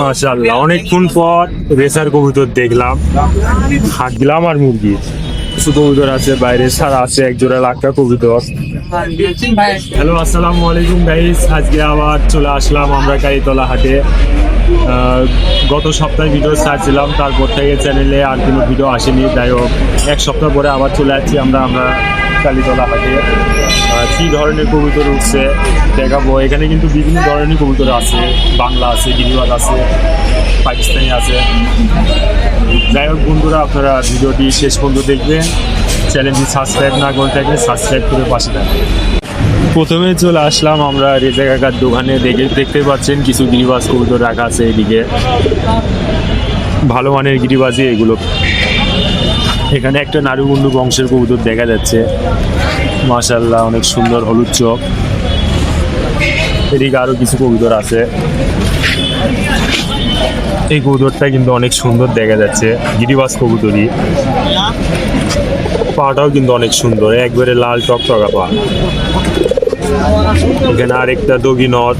মাশাল্লাহ অনেকক্ষণ পর রেসার কবুতর দেখলাম। হাঁটলাম আর মুরগি। কিছু কবুতর আছে বাইরে সারা আছে এক জোড়া লাক্কা কবুতর। হ্যালো আসসালামু আলাইকুম গাইস আজকে আবার চলে আসলাম আমরা কালীতলা হাটে। গত সপ্তাহে ভিডিও ছাড়ছিলাম তারপর থেকে চ্যানেলে আর কোনো ভিডিও আসেনি। যাই হোক, এক সপ্তাহ পরে আবার চলে আসছি আমরা আমরা কালীতলা হাটে। কী ধরনের কবুতর উঠছে দেখাবো। এখানে কিন্তু বিভিন্ন ধরনের কবুতর আছে, বাংলা আছে গিরিবাদ আছে, পাকিস্তানি আছে। যাই হোক বন্ধুরা, আপনারা ভিডিওটি শেষ পর্যন্ত দেখবেন। চ্যানেলটি সাবস্ক্রাইব না করে থাকলে সাবস্ক্রাইব করে পাশে থাকবেন। প্রথমে চলে আসলাম আমরা রেজা কাকার দোকানে। দেখে দেখতে পাচ্ছেন কিছু গিরিবাজ কবুতর রাখা আছে এদিকে। ভালো মানের গিরিবাজি এগুলো। এখানে একটা নারুগুন্ডু বংশের কবুতর দেখা যাচ্ছে। মাশাল্লাহ অনেক সুন্দর হলুদ চোখ। এদিকে আরও কিছু কবুতর আছে। এই কবুতরটা কিন্তু অনেক সুন্দর দেখা যাচ্ছে। গিরিবাস কবুতরই। পাটাও কিন্তু অনেক সুন্দর, একবারে লাল টকটকা পা এখানে আরেকটা দগি নদ।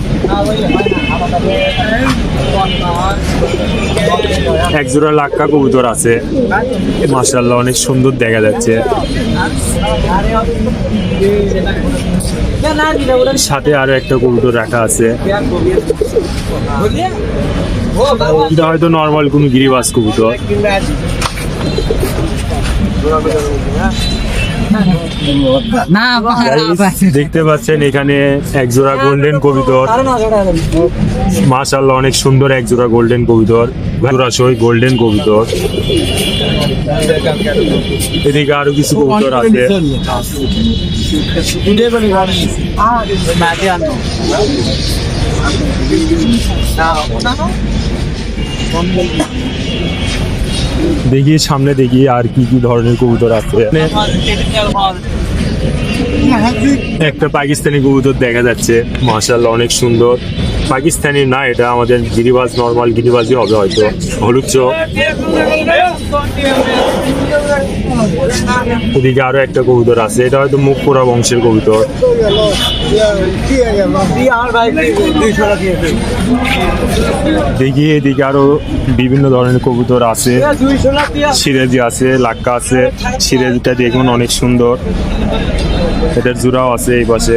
এক জোড়া লাক্কা কবুতর আছে। মাশাল্লাহ অনেক সুন্দর দেখা যাচ্ছে। সাথে আরও একটা কবুতর রাখা আছে। এটা হয়তো নর্মাল কোনো গিরিবাজ কবুতর। দেখতে পাচ্ছেন এখানে এক জোড়া গোল্ডেন কবিতর। মাশাল্লাহ অনেক সুন্দর এক জোড়া গোল্ডেন কবিতর। জোড়া সই গোল্ডেন কবিতর। এদিকে আরও কিছু কবিতর আছে। দেখি সামনে দেখি আর কি কি ধরনের কবুতর আছে একটা পাকিস্তানি কবুতর দেখা যাচ্ছে মাসাল অনেক সুন্দর পাকিস্তানি না এটা আমাদের গিরিবাজ নর্মাল গিরিবাজই হবে হয়তো হলুদ চোখ ওদিকে আরও একটা কবুতর আছে, এটা হয়তো মুখ পোড়া বংশের কবুতর। দেখি এদিকে আরও বিভিন্ন ধরনের কবুতর আছে। সিরাজি আছে, লাক্কা আছে, সিরাজিটা দেখুন অনেক সুন্দর। এটার জোড়াও আছে এই পাশে।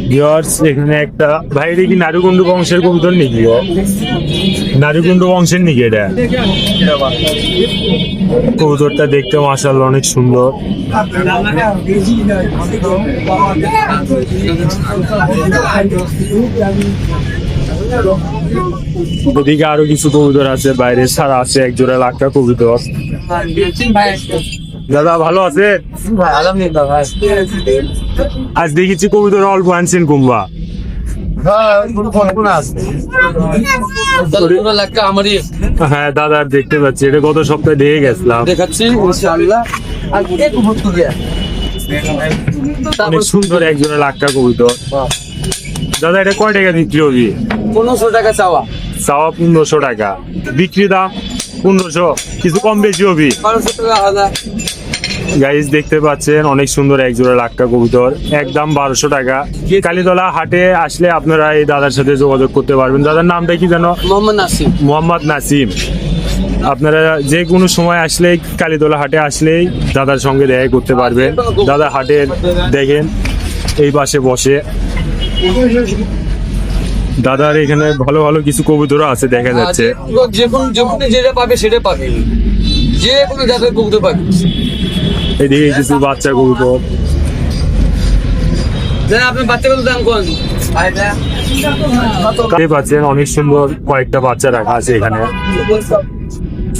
ভিউয়ার্স এখানে একটা ভাই এটা কি নারুকুন্ডু বংশের কবুতর নাকি ও? নারুকুন্ডু বংশের নাকি এটা? কবুতরটা দেখতে মাসাল্লাহ অনেক সুন্দর। ওদিকে আরও কিছু কবুতর আছে, বাইরে সারা আছে এক জোড়া লাক্কা কবুতর। দাদা, ভালো আছে? আজ দেখেছি কবুতর অল্প আনছেন কুম্বা। হ্যাঁ দাদা দেখতে পাচ্ছি। এটা গত সপ্তাহে দিয়ে গেছিলাম। দেখাচ্ছি অনেক সুন্দর একজনের লাক্কা কবুতর। দাদা এটা কয় টাকা বিক্রি হবি? পনেরোশো টাকা চাওয়া। চাওয়া পনেরোশো টাকা। বিক্রি দাম পনেরোশো। কিছু কম বেশি হবি? বারোশো টাকা গাইজ দেখতে পাচ্ছেন অনেক সুন্দর এক জোড়া লাক্কা কবুতর। একদম বারোশো টাকা। কালীতলা হাটে আসলে আপনারা এই দাদার সাথে যোগাযোগ করতে পারবেন। দাদার নামটা কি জানো মোহাম্মদ নাসিম। মোহাম্মদ নাসিম। আপনারা যে কোনো সময় আসলেই কালীতলা হাটে আসলেই দাদার সঙ্গে দেখা করতে পারবেন। দাদা হাটে দেখেন এই পাশে বসে। দাদার এখানে ভালো ভালো কিছু কবুতরও আছে দেখা যাচ্ছে। যে কোনো যেটা পাবে সেটা পাবে। যে কোনো জাতের কবুতর পাবে। এদিকে কিছু বাচ্চা কবুতর পাচ্ছেন অনেক সুন্দর কয়েকটা বাচ্চা রাখা আছে এখানে।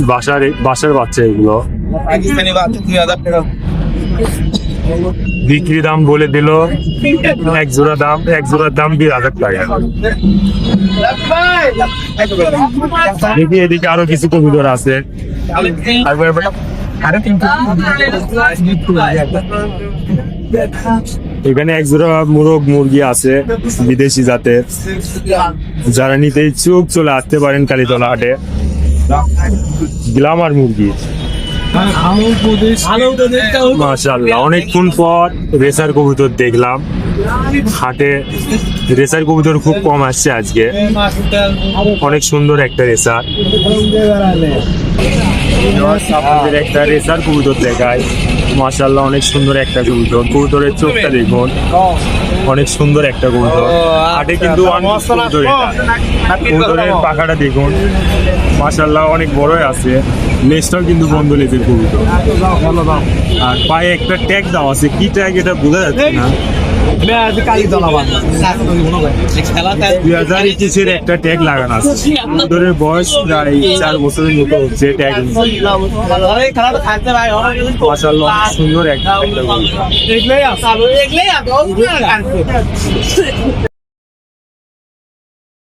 বাসার বাসার বাচ্চা এগুলো। বিক্রি দাম বলে দিল। এক জোড়া দাম এক জোড়ার দাম বিশ হাজার টাকা। দেখি এদিকে আরও কিছু কবুতর আছে। এখানে এক জোড়া মুরগ মুরগি আছে, বিদেশি জাতের। যারা নিতে ইচ্ছুক চলে আসতে পারেন কালীতলা হাটে। গ্লামার মুরগি। মাশাল্লাহ অনেকক্ষণ পর রেসার কবুতর দেখলাম। হাটে রেসার কবুতর খুব কম আসছে আজকে। অনেক সুন্দর একটা রেসার। আপনাদের একটা রেসার কবুতর দেখায় মাশাল্লাহ অনেক সুন্দর একটা কবুতর। কবুতরের চোখটা দেখুন। অনেক সুন্দর একটা কবুতর। হাটে কিন্তু অনেক কবুতরের পাখাটা দেখুন। মাশাল্লাহ অনেক বড়ই আছে। লেজটাও কিন্তু বন্ধ লেজের কবুতর আর পায়ে একটা ট্যাগ দেওয়া আছে। কি ট্যাগ এটা? বোঝা যাচ্ছে না। দুই হাজার একুশের একটা ট্যাগ লাগানো আছে। কবুতরের বয়স প্রায় চার বছরের মতো হচ্ছে ট্যাগ সুন্দর একটা।